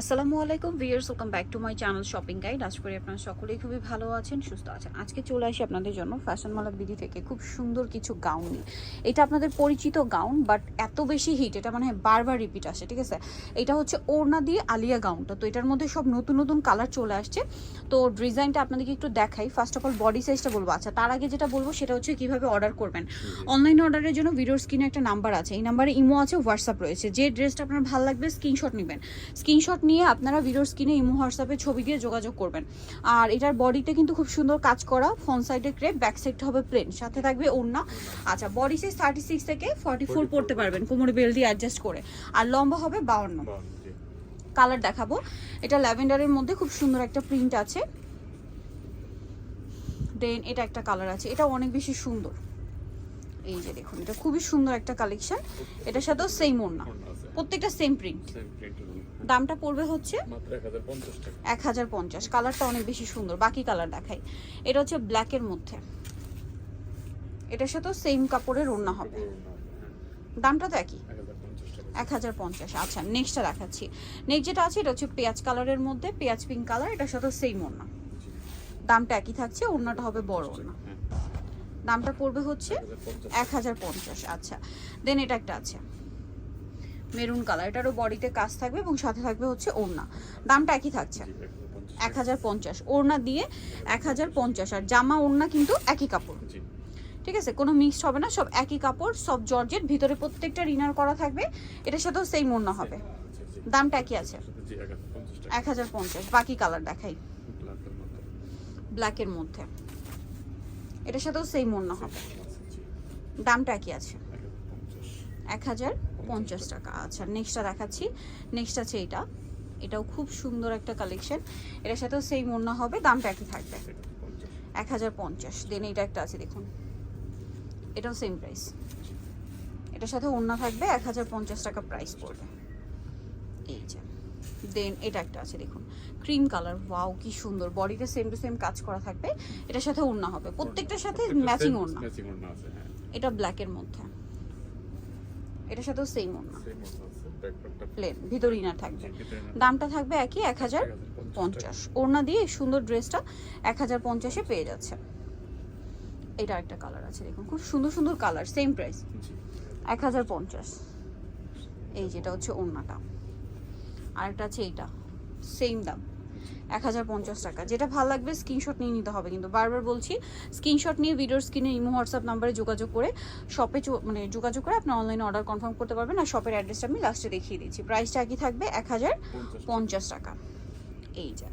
আসসালামু আলাইকুম viewers welcome back to my channel shopping guide আজ করি আপনারা সকলেই খুবই ভালো আছেন সুস্থ আছেন। আজকে চলে আসি আপনাদের জন্য ফ্যাশন মালা বিডি থেকে খুব সুন্দর কিছু গাউন নিয়ে। এটা আপনাদের পরিচিত গাউন বাট এত বেশি হিট এটা মানে বারবার রিপিট আসে ঠিক আছে? এটা হচ্ছে ওড়না দিয়ে আলিয়া গাউনটা তো এটার মধ্যে সব নতুন নতুন কালার চলে আসছে। তো ডিজাইনটা আপনাদেরকে একটু দেখাই। ফার্স্ট অফ অল বডি সাইজটা বলব। আচ্ছা তার আগে যেটা বলব সেটা হচ্ছে কীভাবে অর্ডার করবেন। অনলাইন অর্ডারের জন্য ভিডিওর স্ক্রিনে একটা নাম্বার আছে। এই নাম্বারে ইমো আছে হোয়াটসঅ্যাপ রয়েছে। যে ড্রেসটা আপনার ভালো লাগবে স্ক্রিনশট নেবেন। স্ক্রিনশট নিয়ে আপনারা ভিডিওর স্ক্রিনে ইমো হোয়াটসঅ্যাপে ছবি দিয়ে যোগাযোগ করবেন। আর এটার বডিতে কিন্তু খুব সুন্দর কাজ করা ফ্রন্ট সাইডে ক্রেপ ব্যাক সাইডটা হবে প্লেন সাথে থাকবে ওড়না। আচ্ছা বডি সাইজ থার্টি সিক্স থেকে ফর্টি ফোর পড়তে পারবেন কোমরে বেল দিয়ে অ্যাডজাস্ট করে। আর লম্বা হবে বাউন্ন। কালার দেখাবো। এটা ল্যাভেন্ডারের মধ্যে খুব সুন্দর একটা প্রিন্ট আছে। দেন এটা একটা কালার আছে। এটা অনেক বেশি সুন্দর। এই যে দেখুন এটা খুবই সুন্দর একটা কালেকশন এটার সাথেও সেম ওড়না। প্রত্যেকটা সেম প্রিন্ট দামটা পড়বে হচ্ছে এক হাজার পঞ্চাশ কালারটা অনেক বেশি সুন্দর। বাকি কালার দেখাই। এটা হচ্ছে ব্ল্যাকের মধ্যে। এটার সাথেও সেম কাপড়ের ওড়না হবে। দামটা তো একই। এক হাজার পঞ্চাশ আচ্ছা নেক্সটটা দেখাচ্ছি। নেক্সট যেটা আছে এটা হচ্ছে পেঁয়াজ কালারের মধ্যে। পেঁয়াজ পিঙ্ক কালার এটার সাথে সেম ওড়না। দামটা একই থাকছে ওড়নাটা হবে বড় ওড়না। হ্যাঁ, দামটা পড়বে হচ্ছে এক হাজার পঞ্চাশ। আচ্ছা দেন এটা একটা আছে। মেরুন কালার এটারও বডিতে কাজ থাকবে এবং সাথে থাকবে হচ্ছে ওড়না। দামটা একই থাকছে। এক হাজার পঞ্চাশ। ওড়না দিয়ে এক হাজার পঞ্চাশ। আর জামা ওড়না কিন্তু একই কাপড়। ঠিক আছে? কোনো মিক্সড হবে না সব একই কাপড় সব জর্জেট। ভিতরে প্রত্যেকটা রিনার করা থাকবে। এটার সাথেও সেম ওড়না হবে। দামটা একই আছে। এক হাজার পঞ্চাশ বাকি কালার দেখাই। ব্ল্যাকের মধ্যে। এটার সাথেও সেম ওড়না হবে। দামটা একই আছে। এক হাজার পঞ্চাশ। টাকা। আচ্ছা নেক্সটটা দেখাচ্ছি। নেক্সট আছে এটা। এটাও খুব সুন্দর একটা কালেকশন এটার সাথেও সেম ওড়না হবে, দামটা একই থাকবে। এক হাজার পঞ্চাশ। দেন এটা একটা আছে, দেখুন। এটাও সেম প্রাইস এটার সাথে ওড়না থাকবে, এক হাজার পঞ্চাশ টাকা প্রাইস পড়বে। এই যে। দেন এটা একটা আছে দেখুন। ক্রিম কালার ওয়াও কি সুন্দর। বডিটা সেম টু সেম কাজ করা থাকবে। এটার সাথে ওড়না হবে। প্রত্যেকটার সাথে ম্যাচিং ওড়না। matching ওড়না আছে, হ্যাঁ। এটা ব্ল্যাকের মধ্যে। এটার সাথেও সেম ওড়না। প্লেন ভিতর ইনার থাকবে। দামটা থাকবে একই এক হাজার পঞ্চাশ। ওড়না দিয়ে সুন্দর ড্রেসটা এক হাজার পঞ্চাশে পেয়ে যাচ্ছে। এটা একটা কালার আছে দেখুন। খুব সুন্দর সুন্দর কালার সেম প্রাইস এক হাজার পঞ্চাশ। এই যেটা হচ্ছে ওড়নাটা। আরেকটা আছে এইটা। সেম দাম। এক হাজার পঞ্চাশ টাকা। যেটা ভালো লাগবে স্ক্রিনশট নিয়ে নিতে হবে কিন্তু। বারবার বলছি স্ক্রিনশট নিয়ে ভিডিওর স্ক্রিনে ইমো, হোয়াটসঅ্যাপ নাম্বারে যোগাযোগ করে শপে মানে যোগাযোগ করে আপনি অনলাইনে অর্ডার কনফার্ম করতে পারবেন আর শপের অ্যাড্রেসটা আমি লাস্টে দেখিয়ে দিচ্ছি। প্রাইসটা একই থাকবে? এক হাজার পঞ্চাশ টাকা। এই যে।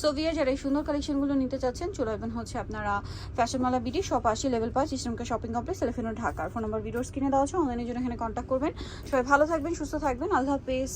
সো ভিয়া যারা এই সুন্দর কালেকশনগুলো নিতে চাচ্ছেন, চলে আসবেন হচ্ছে আপনারা ফ্যাশনমালা বিডি শপ আসি লেভেল পাঁচ ইসলামকা শপিং কমপ্লেক্স এলিফেনো ঢাকার ফোন নাম্বার ভিডিওর স্ক্রিনে দেওয়া আছে অনলাইনের জন্য এখানে কন্ট্যাক্ট করবেন। সবাই ভালো থাকবেন, সুস্থ থাকবেন। আল্লাহ হাফেজ।